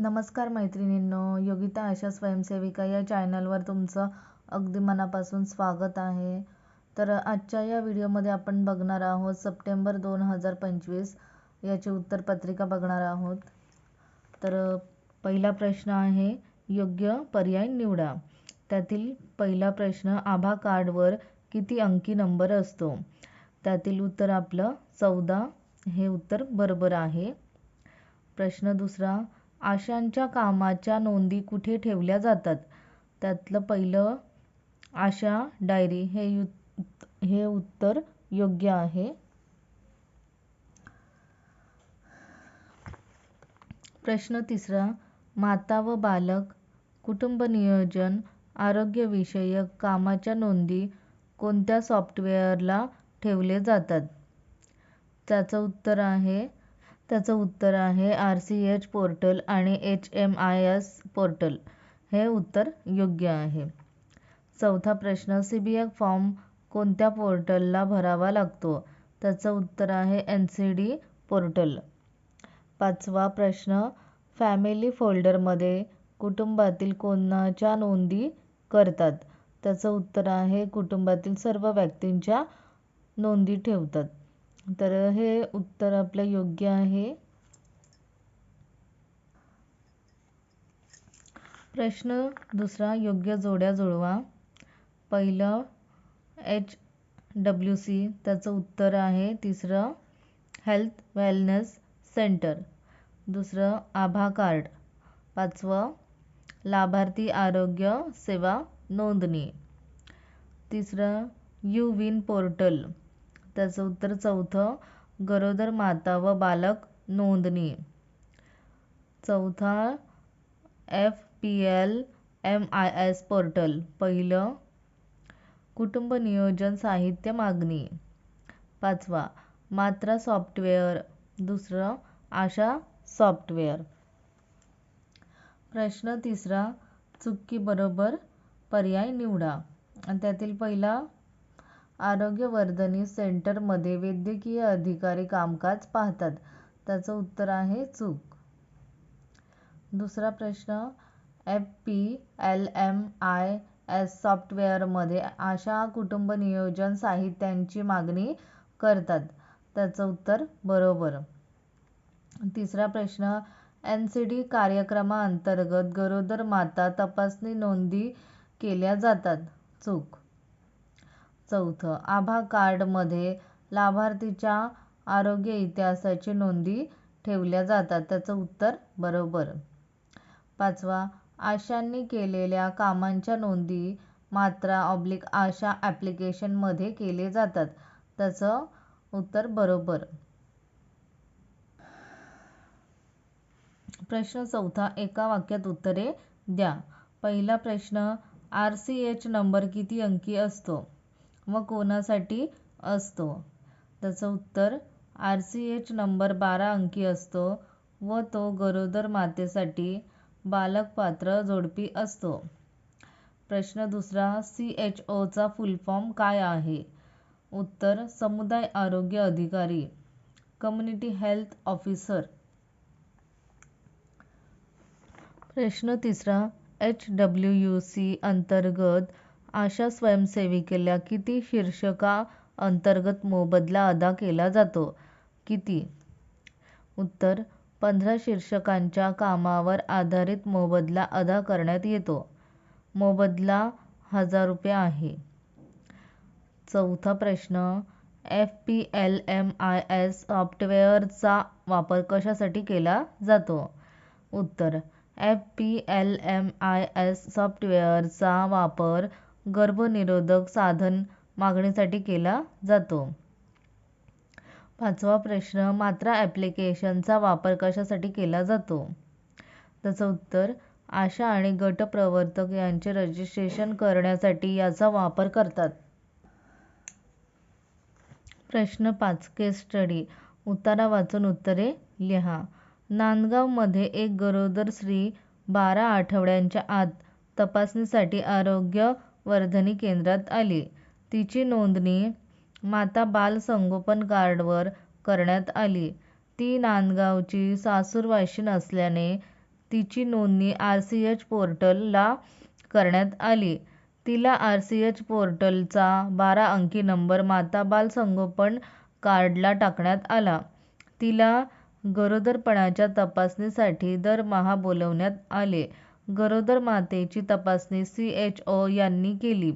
नमस्कार मैत्रिणींनो योगिता आशा स्वयंसेविका या चॅनलवर तुमचं अगदी मनापासून स्वागत आहे. तर आजच्या या व्हिडिओमध्ये आपण बघणार आहोत सप्टेंबर दोन हजार पंचवीस याची उत्तरपत्रिका बघणार आहोत. तर पहिला प्रश्न आहे योग्य पर्याय निवडा. त्यातील पहिला प्रश्न आभा कार्डवर किती अंकी नंबर असतो? त्यातील उत्तर आपलं चौदा हे उत्तर बरोबर आहे. प्रश्न दुसरा आशांच्या कामाच्या नोंदी कुठे ठेवल्या जातात? त्यातलं पहिलं आशा डायरी हे हे उत्तर योग्य आहे. प्रश्न तिसरा माता व बालक कुटुंब नियोजन आरोग्यविषयक कामाच्या नोंदी कोणत्या सॉफ्टवेअरला ठेवले जातात? त्याचं उत्तर आहे त्याचं उत्तर आहे आर सी एच पोर्टल आणि H M I S portal. हे उत्तर योग्य आहे. चौथा प्रश्न सी बी एफ फॉर्म कोणत्या पोर्टलला भरावा लागतो? त्याचं उत्तर आहे एन सी डी पोर्टल. पाचवा प्रश्न फॅमिली फोल्डरमध्ये कुटुंबातील कोणाच्या नोंदी करतात? त्याचं उत्तर आहे कुटुंबातील सर्व व्यक्तींच्या नोंदी ठेवतात. तर हे उत्तर आपलं योग्य आहे. प्रश्न दुसरा योग्य जोड्या जुळवा. पहिलं एच डब्ल्यू सी त्याचं उत्तर आहे. तिसरं हेल्थ वेलनेस सेंटर दुसरं आभा कार्ड. पाचवं लाभार्थी आरोग्य सेवा नोंदणी. तिसरं यू विन पोर्टल. त्याचं उत्तर चौथं गरोदर माता व बालक नोंदणी. चौथा F P L M I S portal. पहिलं कुटुंब नियोजन साहित्य मागणी. पाचवा मात्रा सॉफ्टवेअर. दुसरं आशा सॉफ्टवेअर. प्रश्न तिसरा चुकी बरोबर पर्याय निवडा. आणि त्यातील पहिला आरोग्यवर्धनी सेंटरमध्ये वैद्यकीय अधिकारी कामकाज पाहतात. त्याचं उत्तर आहे चूक. दुसरा प्रश्न F P L M I S सॉफ्टवेअरमध्ये आशा कुटुंब नियोजन साहित्यांची मागणी करतात. त्याचं उत्तर बरोबर. तिसरा प्रश्न एन सी डी कार्यक्रमाअंतर्गत गरोदर माता तपासणी नोंदी केल्या जातात. चूक. चौथं. आभा कार्डमध्ये लाभार्थीच्या आरोग्य इतिहासाची नोंदी ठेवल्या जातात. त्याचं उत्तर बरोबर. पाचवा आशांनी केलेल्या कामांच्या नोंदी मात्रा ऑब्लिक आशा ॲप्लिकेशनमध्ये केले जातात. त्याचं उत्तर बरोबर. प्रश्न चौथा एका वाक्यात उत्तरे द्या. पहिला प्रश्न आर सी एच नंबर किती अंकी असतो? व कोणासाठी असतो. त्याचं उत्तर आर सी एच नंबर बारा अंकी असतो व तो गरोदर मातेसाठी बालक पात्र जोडपी असतो. प्रश्न दुसरा सी एच ओचा फुलफॉर्म काय आहे? उत्तर समुदाय आरोग्य अधिकारी कम्युनिटी हेल्थ ऑफिसर प्रश्न तिसरा एच डब्ल्यू यू सी अंतर्गत आशा स्वयंसेविकेला किती शीर्षका अंतर्गत मोबदला अदा केला जातो? किती? उत्तर पंधरा शीर्षकांच्या कामावर आधारित मोबदला अदा करण्यात येतो. मोबदला हजार रुपये आहे. चौथा प्रश्न F P L M I S सॉफ्टवेअरचा वापर कशासाठी केला जातो? उत्तर F P L M I S सॉफ्टवेअरचा वापर गर्भनिरोधक साधन मागणीसाठी केला जातो. पाचवा प्रश्न मात्रा ॲप्लिकेशनचा वापर कशासाठी केला जातो? त्याचं उत्तर आशा आणि गट प्रवर्तक यांचे रजिस्ट्रेशन करण्यासाठी याचा वापर करतात. प्रश्न पाच केस स्टडी उतारा वाचून उत्तरे लिहा. नांदगावमध्ये एक गरोदर स्त्री बारा आठवड्यांच्या आत तपासणीसाठी आरोग्य वर्धनी केंद्रात आली तिची नोंदणी माता बाल संगोपन कार्डवर करण्यात आली ती नांदगावची सासूरवाशीण असल्याने तिची नोंदणी आर सी एच पोर्टलला करण्यात आली. तिला आर सी एच पोर्टलचा बारा अंकी नंबर माता बाल संगोपन कार्डला टाकण्यात आला. तिला गरोदरपणाच्या तपासणीसाठी दरमहा बोलावण्यात आले. गरोदर मातेची तपासणी सी एच ओ यांनी केली.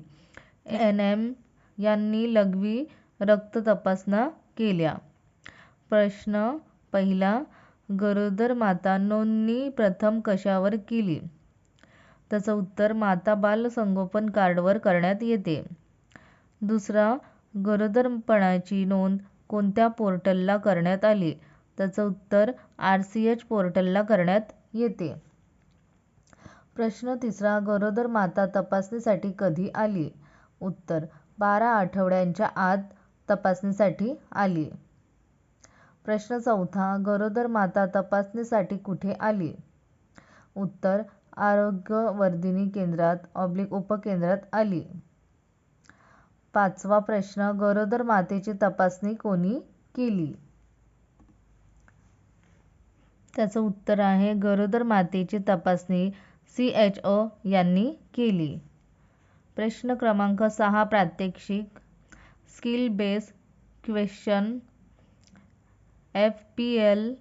एन एम यांनी लघवी रक्त तपासण्या केल्या. प्रश्न पहिला. गरोदर माता नोंदणी प्रथम कशावर केली? त्याचं उत्तर माता बाल संगोपन कार्डवर करण्यात येते. दुसरा. गरोदरपणाची नोंद कोणत्या पोर्टलला करण्यात आली? त्याचं उत्तर आर सी एच पोर्टलला करण्यात येते. प्रश्न तिसरा. गरोदर माता तपासणीसाठी कधी आली? उत्तर बारा आठवड्यांच्या आत तपासणीसाठी आली. प्रश्न चौथा. गरोदर माता तपासणीसाठी कुठे आली? उत्तर आरोग्यवर्धिनी केंद्रात ऑब्लिक उपकेंद्रात आली. पाचवा प्रश्न. गरोदर मातेची तपासणी कोणी केली? त्याचं उत्तर आहे गरोदर मातेची तपासणी सी एच ओ यांनी केली. प्रश्न क्रमांक सहा. प्रात्यक्षिक. Skill base question F P L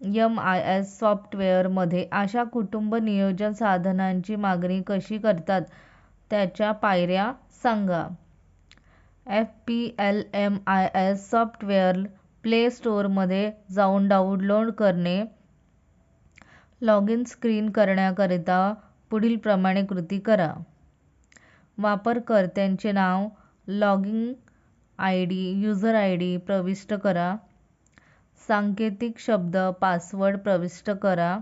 M I S सॉफ्टवेअरमध्ये अशा कुटुंब नियोजन साधनांची मागणी कशी करतात त्याच्या पायऱ्या सांगा. F P L M I S software play स्टोअरमध्ये जाऊन डाउनलोड करणे. लॉगिन स्क्रीन करण्याकरिता पुढीलप्रमाणे कृती करा. वापरकर्त्याचे नाव, लॉगिन आयडी, युजर आयडी प्रविष्ट करा. सांकेतिक शब्द पासवर्ड प्रविष्ट करा.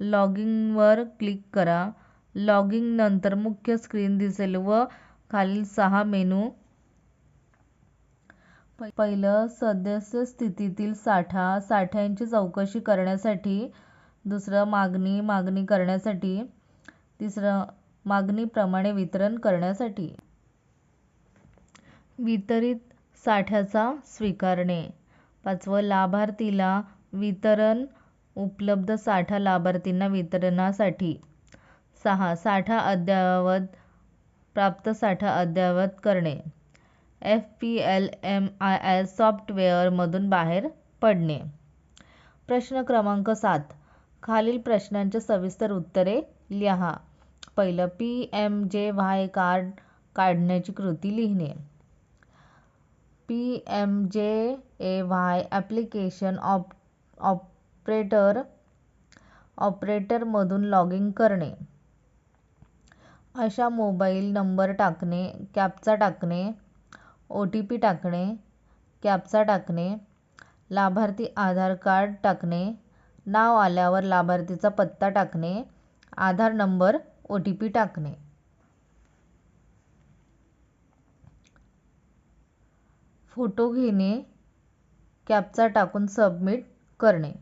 लॉगिनवर क्लिक करा. लॉगिननंतर मुख्य स्क्रीन दिसेल व खालील सहा मेनू पहिलं. सदस्य स्थितीतील साठा साठ्यांची चौकशी करण्यासाठी. दुसरं. मागणी मागणी करण्यासाठी. तिसरं. मागणीप्रमाणे वितरण करण्यासाठी. वितरित साठ्याचा स्वीकारणे. पाचवं. लाभार्थीला वितरण उपलब्ध साठा लाभार्थींना वितरणासाठी. सहा. साठा अद्ययावत प्राप्त साठा अद्ययावत करणे. F P L M I S सॉफ्टवेअरमधून बाहेर पडणे. प्रश्न क्रमांक सात. खालील प्रश्नांची सविस्तर उत्तरे लिहा. पहिलं. P M J Y card काढण्याची कृती लिहिणे. P M J A Y application op operator ऑपरेटरमधून log in करणे. अशा मोबाईल नंबर टाकणे. कॅप्चा टाकणे. ओ टी पी टाकणे. कॅप्चा टाकणे. लाभार्थी आधार कार्ड टाकणे. नाव आल्यावर लाभार्थीचा पत्ता टाकणे. आधार नंबर ओटीपी टाकणे. फोटो घेणे. कॅप्चा टाकून सबमिट करणे.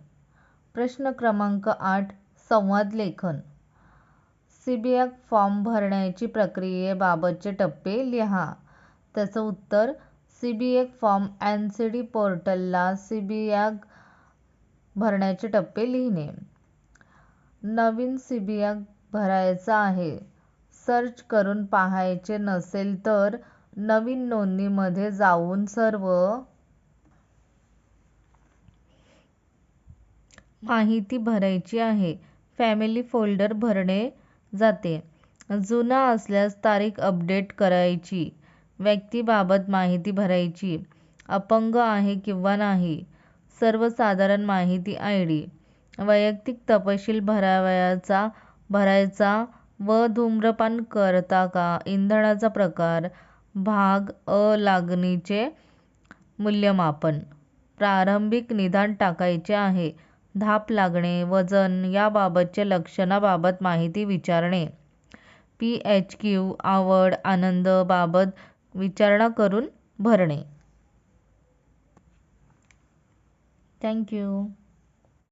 प्रश्न क्रमांक आठ. संवाद लेखन सीबीएफ फॉर्म भरण्याची प्रक्रियेबाबतचे टप्पे लिहा. त्याचं उत्तर सीबीएफ फॉर्म एनसीडी पोर्टलला सीबीएफ भरण्याचे टप्पे लिहिणे. नवीन सीबीआय भरायचा आहे. सर्च करून पाहायचे नसेल तर नवीन नोंदणीमध्ये जाऊन सर्व माहिती भरायची आहे. फॅमिली फोल्डर भरणे जाते. जुना असल्यास तारीख अपडेट करायची. व्यक्तीबाबत माहिती भरायची. अपंग आहे किंवा नाही. सर्वसाधारण माहिती आयडी. वैयक्तिक तपशील भरावयाचा भरायचा व धूम्रपान करता का? इंधनाचा प्रकार. भाग अ लागणीचे मूल्यमापन. प्रारंभिक निदान टाकायचे आहे. धाप लागणे, वजन याबाबतच्या लक्षणाबाबत माहिती विचारणे. पी एच क्यू आवड आनंद बाबत विचारणा करून भरणे. Thank you.